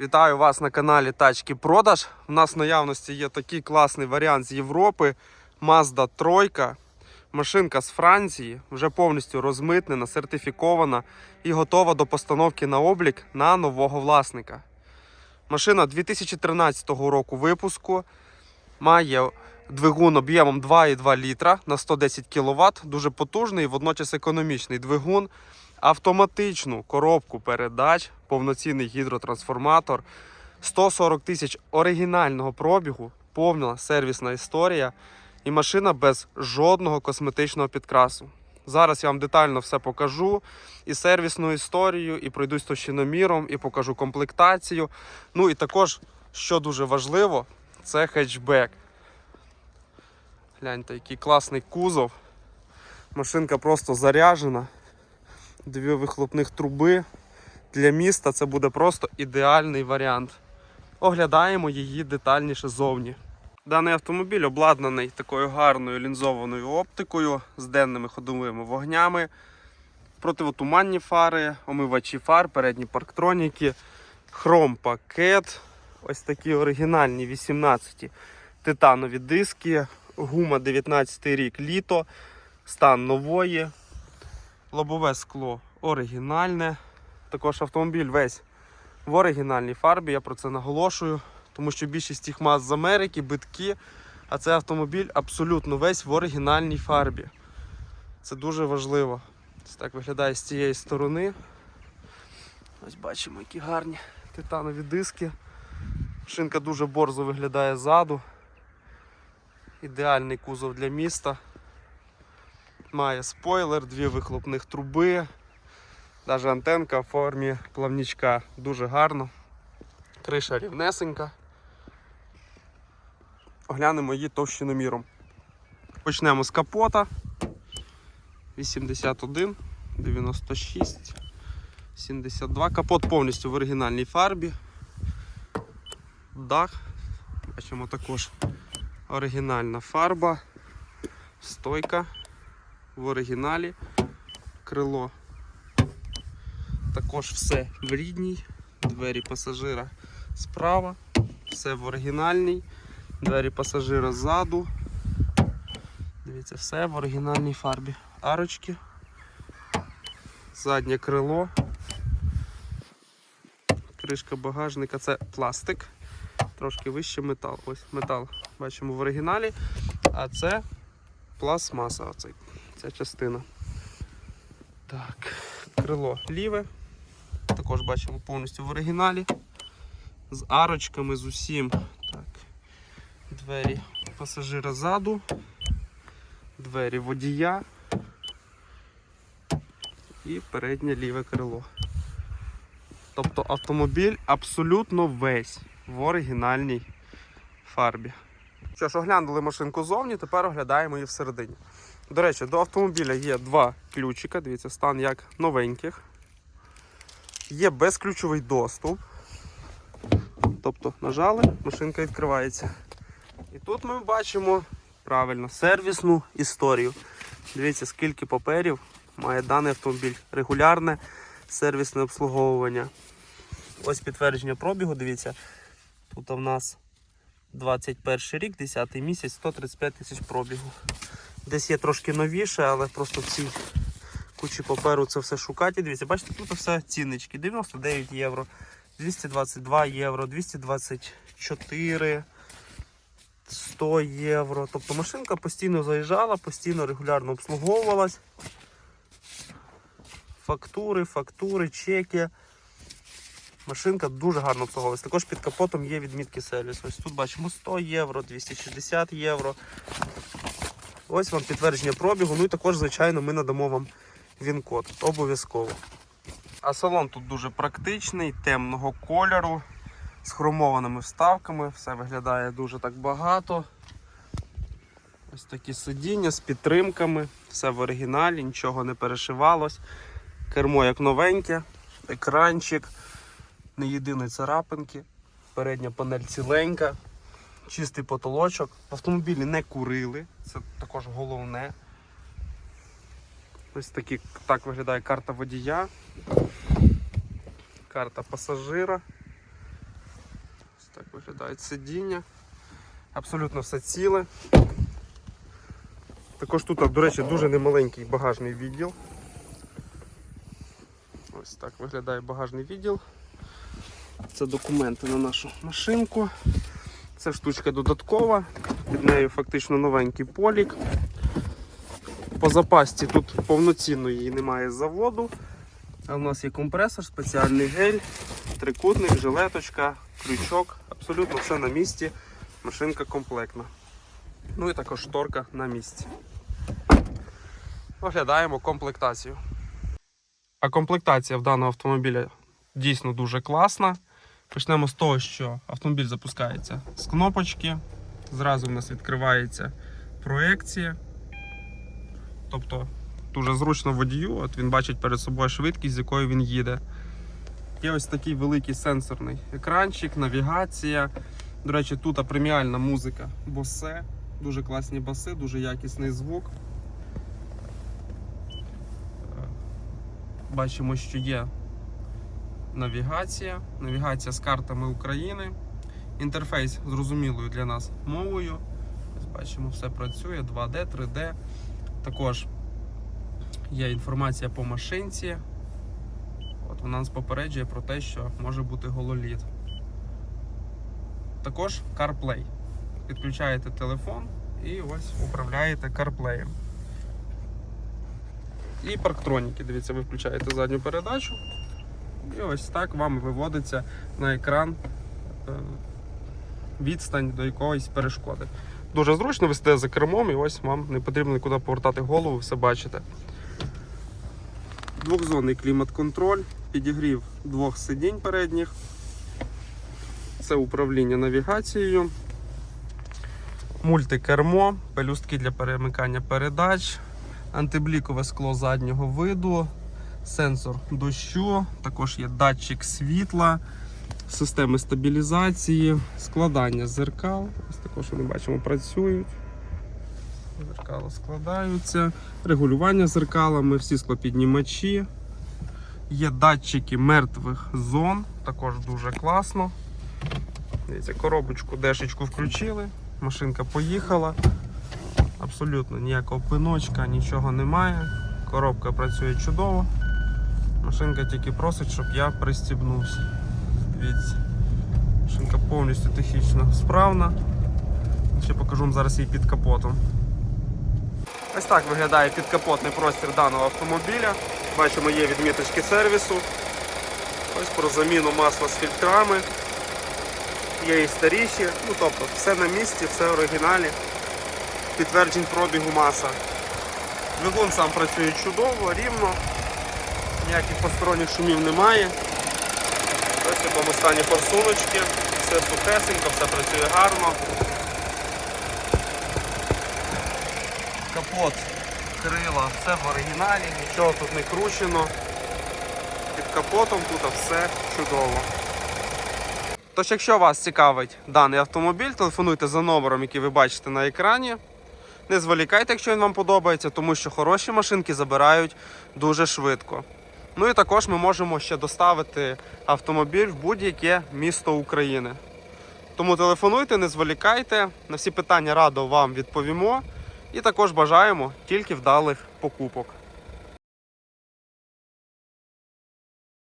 Вітаю вас на каналі Тачки Продаж. У нас в наявності є такий класний варіант з Європи. Mazda 3. Машинка з Франції, вже повністю розмитнена, сертифікована і готова до постановки на облік на нового власника. Машина 2013 року випуску. Має двигун об'ємом 2,2 літра на 110 кВт. Дуже потужний і водночас економічний двигун. Автоматичну коробку передач, повноцінний гідротрансформатор, 140 тисяч оригінального пробігу, повна сервісна історія і машина без жодного косметичного підкрасу. Зараз я вам детально все покажу і сервісну історію, і пройдусь товщиноміром, і покажу комплектацію. Ну і також, що дуже важливо, це хетчбек. Гляньте, який класний кузов. Машинка просто заряджена. Дві вихлопних труби. Для міста це буде просто ідеальний варіант. Оглядаємо її детальніше зовні. Даний автомобіль обладнаний такою гарною лінзованою оптикою з денними ходовими вогнями, противотуманні фари, омивачі фар, передні парктроніки, хром-пакет, ось такі оригінальні 18 титанові диски, гума 19 рік літо, стан нової, лобове скло оригінальне. Також автомобіль весь в оригінальній фарбі, я про це наголошую, тому що більшість їх маз з Америки, битки, а цей автомобіль абсолютно весь в оригінальній фарбі. Це дуже важливо. Ось так виглядає з цієї сторони. Ось бачимо, які гарні титанові диски. Шинка дуже борзо виглядає ззаду. Ідеальний кузов для міста. Має спойлер, дві вихлопних труби. Навіть антенка в формі плавнічка дуже гарно. Криша рівнесенька. Оглянемо її товщиноміром. Почнемо з капота. 81, 96, 72. Капот повністю в оригінальній фарбі. Дах. Бачимо також оригінальна фарба, стойка в оригіналі, крило. Також все в рідній, двері пасажира справа, все в оригінальній, двері пасажира ззаду. Дивіться, все в оригінальній фарбі. Арочки, заднє крило, кришка багажника. Це пластик, трошки вище метал. Ось метал бачимо в оригіналі, а це пластмаса, оцей, ця частина. Так, крило ліве. Також бачимо повністю в оригіналі. З арочками, з усім. Так. Двері пасажира ззаду, двері водія і переднє ліве крило. Тобто автомобіль абсолютно весь в оригінальній фарбі. Що ж, оглянули машинку зовні, тепер оглядаємо її всередині. До речі, до автомобіля є два ключика, дивіться, стан як новеньких. Є безключовий доступ. Тобто нажали, машинка відкривається. І тут ми бачимо правильно сервісну історію. Дивіться, скільки паперів має даний автомобіль. Регулярне сервісне обслуговування. Ось підтвердження пробігу, дивіться. Тут у нас 21 рік, 10 місяць, 135 тисяч пробігу. Десь є трошки новіше, але просто в цій кучі паперу це все шукати. Дивіться, бачите, тут все ціннички. 99 євро, 222 євро, 224, 100 євро. Тобто машинка постійно заїжджала, постійно регулярно обслуговувалась. Фактури, фактури, чеки. Машинка дуже гарно обслуговувалась. Також під капотом є відмітки сервісу. Ось тут бачимо 100 євро, 260 євро. Ось вам підтвердження пробігу. Ну і також, звичайно, ми надамо вам він-код. Обов'язково. А салон тут дуже практичний, темного кольору, з хромованими вставками. Все виглядає дуже так багато. Ось такі сидіння з підтримками. Все в оригіналі, нічого не перешивалось. Кермо як новеньке, екранчик, не єдиної царапинки, передня панель ціленька, чистий потолочок. В автомобілі не курили, це також головне. Ось такі, так виглядає карта водія, карта пасажира. Ось Так виглядають сидіння. Абсолютно все ціле. Також тут, до речі, дуже немаленький багажний відділ. Ось так виглядає багажний відділ. Це документи на нашу машинку. Це штучка додаткова, під нею фактично новенький полік. По запасці тут повноцінно її немає заводу. А в нас є компресор, спеціальний гель, трикутник, жилеточка, крючок. Абсолютно все на місці. Машинка комплектна. Ну і також шторка на місці. Оглядаємо комплектацію. А комплектація в даного автомобіля дійсно дуже класна. Почнемо з того, що автомобіль запускається з кнопочки. Зразу в нас відкривається проекція. Тобто дуже зручно водію, от він бачить перед собою швидкість, з якою він їде. Є ось такий великий сенсорний екранчик, навігація. До речі, тут преміальна музика Bose. Дуже класні баси, дуже якісний звук. Бачимо, що є навігація, навігація з картами України. Інтерфейс зрозумілою для нас мовою. Ось Бачимо, все працює 2D, 3D. Також є інформація по машинці. От вона нас попереджує про те, що може бути гололід. Також CarPlay. Підключаєте телефон і ось управляєте CarPlay. І парктроніки. Дивіться, ви включаєте задню передачу. І ось так вам виводиться на екран е, відстань до якоїсь перешкоди. Дуже зручно ви сидите за кермом і ось вам не потрібно нікуди повертати голову, все бачите. Двохзонний клімат-контроль, підігрів двох сидінь передніх. Це управління навігацією, мультикермо, пелюстки для перемикання передач, антиблікове скло заднього виду, сенсор дощу, також є датчик світла, системи стабілізації, складання зеркал. Ось також ми бачимо працюють. Зеркала складаються, регулювання зеркалами, всі склопіднімачі. Є датчики мертвих зон, також дуже класно. Дивіться, коробочку, дешечку включили, машинка поїхала. Абсолютно ніякого пиночка, нічого немає. Коробка працює чудово. Машинка тільки просить, щоб я пристібнувся. Дивіться, машинка повністю технічно справна. Ще покажу вам зараз її під капотом. Ось так виглядає підкапотний простір даного автомобіля. Бачимо, є відміточки сервісу. Ось про заміну масла з фільтрами. Є і старіші, ну тобто все на місці, все в оригіналі. Підтверджень пробігу маса. Двигун сам працює чудово, рівно, ніяких посторонніх шумів немає. Ось в якому стані форсуночки, все сухесенько, все працює гарно. Капот, крила, все в оригіналі, нічого тут не кручено. Під капотом тут все чудово. Тож, якщо вас цікавить даний автомобіль, телефонуйте за номером, який ви бачите на екрані. Не зволікайте, якщо він вам подобається, тому що хороші машинки забирають дуже швидко. Ну і також ми можемо ще доставити автомобіль в будь-яке місто України. Тому телефонуйте, не зволікайте. На всі питання радо вам відповімо. І також бажаємо тільки вдалих покупок.